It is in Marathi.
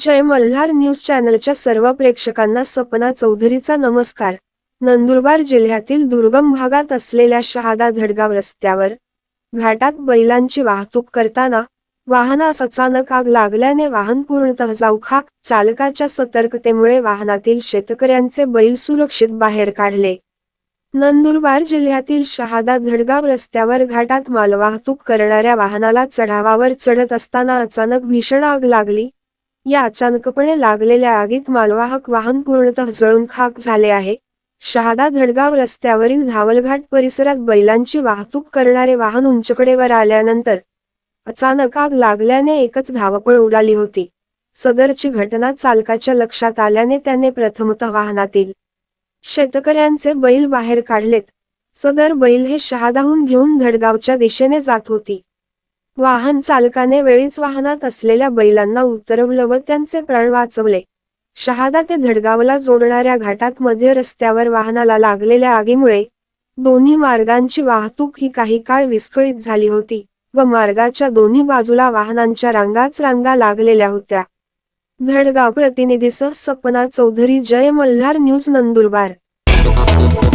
जय मल्हार न्यूज चॅनलच्या सर्व प्रेक्षकांना सपना चौधरीचा नमस्कार. नंदुरबार जिल्ह्यातील दुर्गम भागात असलेल्या शहादा धडगाव रस्त्यावर घाटात बैलांची वाहतूक करताना वाहनास अचानक आग लागल्याने वाहन पूर्णतः जाऊखा चालकाच्या सतर्कतेमुळे वाहनातील शेतकऱ्यांचे बैल सुरक्षित बाहेर काढले. नंदुरबार जिल्ह्यातील शहादा धडगाव रस्त्यावर घाटात मालवाहतूक करणाऱ्या वाहनाला चढावावर चढत असताना अचानक भीषण आग लागली. या अचानकपणे लागलेल्या आगीत मालवाहक वाहन पूर्णतः जळून खाक झाले आहे. शहादा धडगाव रस्त्यावरील धावलघाट परिसरात बैलांची वाहतूक करणारे वाहन उंचकडेवर आल्यानंतर अचानक आग लागल्याने एकच धावपळ उडाली होती. सदरची घटना चालकाच्या लक्षात आल्याने त्याने प्रथमतः वाहनातील शेतकऱ्यांचे बैल बाहेर काढलेत. सदर बैल हे शहादाहून घेऊन धडगावच्या दिशेने जात होती. वाहन चालकाने वेळीच वाहनात असलेल्या बैलांना उतरवलं व त्यांचे प्राण वाचवले. शहादा ते धडगावला जोडणाऱ्या घाटात मध्य रस्त्यावर वाहनाला लागलेल्या आगीमुळे दोन्ही मार्गांची वाहतूक ही काही काळ विस्कळीत झाली होती व मार्गाच्या दोन्ही बाजूला वाहनांच्या रांगाच रांगा लागलेल्या होत्या. धडगाव प्रतिनिधीसह सपना चौधरी जय मल्हार न्यूज नंदुरबार. Thank